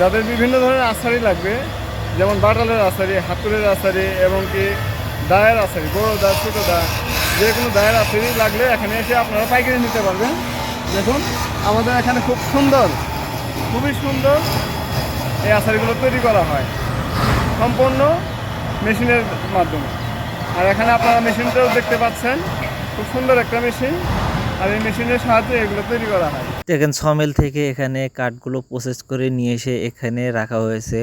যাদের বিভিন্ন ধরনের আচারি লাগবে, যেমন বাটালের আচারি হাতুরের আচারি এবং কি দায়ের আচারি বড় দা, ছোটো দা, যে কোনো দায়ের আচারি লাগলে এখানে এসে আপনারা পাইকারি নিতে পারবেন। দেখুন, আমাদের এখানে খুব সুন্দর, খুবই সুন্দর এই আচারিগুলো তৈরি করা হয়। সম্পূর্ণ মেশিনের মাধ্যমে। আর এখানে আপনারা মেশিনটাও দেখতে পাচ্ছেন, খুব সুন্দর একটা মেশিন। আর এই মেশিনের সাহায্যে এগুলো তৈরি করা হয়। দেখেন সমেল থেকে এখানে কাঠগুলো প্রসেস করে নিয়ে এসে এখানে রাখা হয়েছে।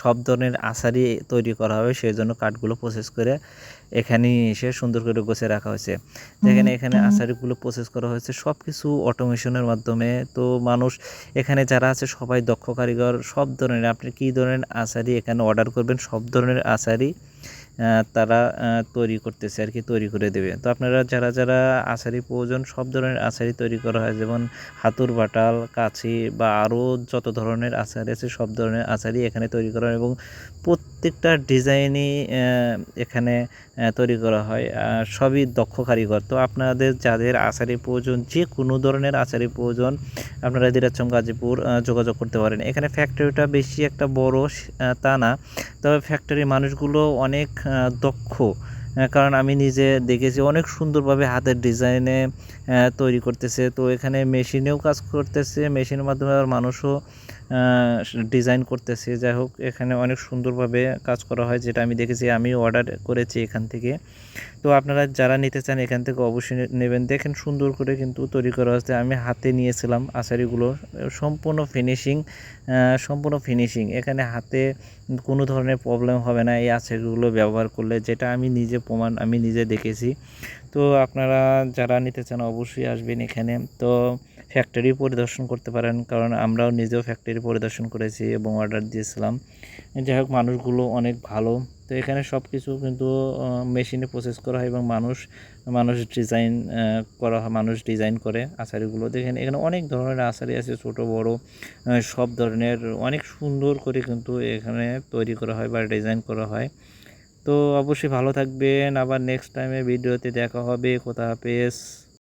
সব ধরনের আচারি তৈরি করা হবে সেই জন্য কাঠগুলো প্রসেস করে এখানে নিয়ে এসে সুন্দর করে গোছে রাখা হয়েছে। দেখেন এখানে আচারিগুলো প্রসেস করা হয়েছে। সব কিছু অটোমেশনের মাধ্যমে। তো মানুষ এখানে যারা আছে সবাই দক্ষ কারিগর সব ধরনের আপনি কী ধরনের আচারি এখানে অর্ডার করবেন সব ধরনের আচারি আহ, তারা তৈরি করতেছে আর কি, তৈরি করে দেবে। তো আপনারা যারা যারা আচারি প্রয়োজন, সব ধরনের আচারি তৈরি করা হয়। যেমন হাতুর বাটাল কাছি বা আরও যত ধরনের আচার আছে, সব ধরনের আচারই এখানে তৈরি করা হয় এবং প্রত্যেকটা ডিজাইনই এখানে তৈরি করা হয় সবই দক্ষ কারিগর। তো আপনাদের যাদের আচারি প্রয়োজন, যে কোনো ধরনের আচারি প্রয়োজন, আপনারা দিরাচম, গাজীপুর যোগাযোগ করতে পারেন। এখানে ফ্যাক্টরিটা বেশি একটা বড় তা না। তবে ফ্যাক্টরির মানুষগুলো অনেক দক্ষ। কারণ আমি নিজে দেখেছি, অনেক সুন্দরভাবে হাতের ডিজাইনে তৈরি করতেছে। তো এখানে মেশিনেও কাজ করতেছে, মেশিনের মাধ্যমে মানুষও ডিজাইন করতেছে। যাই হোক, এখানে অনেক সুন্দরভাবে কাজ করা হয়, যেটা আমি দেখেছি আমি অর্ডার করেছি এখান থেকে। তো আপনারা যারা নিতে চান এখান থেকে অবশ্যই নেবেন। দেখেন সুন্দর করে কিন্তু তৈরি করা হচ্ছে আমি হাতে নিয়েছিলাম আচারিগুলো সম্পূর্ণ ফিনিশিং সম্পূর্ণ ফিনিশিং এখানে হাতে কোনো ধরনের প্রবলেম হবে না এই আচারিগুলো ব্যবহার করলে, যেটা আমি নিজে প্রমাণ, আমি নিজে দেখেছি। তো আপনারা যারা নিতে চান অবশ্যই আসবেন এখানে। তো ফ্যাক্টরি পরিদর্শন করতে পারেন। কারণ আমরাও নিজেও ফ্যাক্টরি পরিদর্শন করেছি এবং অর্ডার দিয়েছিলাম। যাই হোক, মানুষগুলো অনেক ভালো। তো এখানে সব কিছু কিন্তু মেশিনে প্রসেস করা হয় এবং মানুষ মানুষ ডিজাইন করা হয়, মানুষ ডিজাইন করে আচারিগুলো। দেখেন, এখানে অনেক ধরনের আচারি আছে, ছোট, বড় সব ধরনের। অনেক সুন্দর করে কিন্তু এখানে তৈরি করা হয় বা ডিজাইন করা হয়। তো অবশ্যই ভালো থাকবেন। আবার নেক্সট টাইমে ভিডিওতে দেখা হবে। কোথা হাফেজ।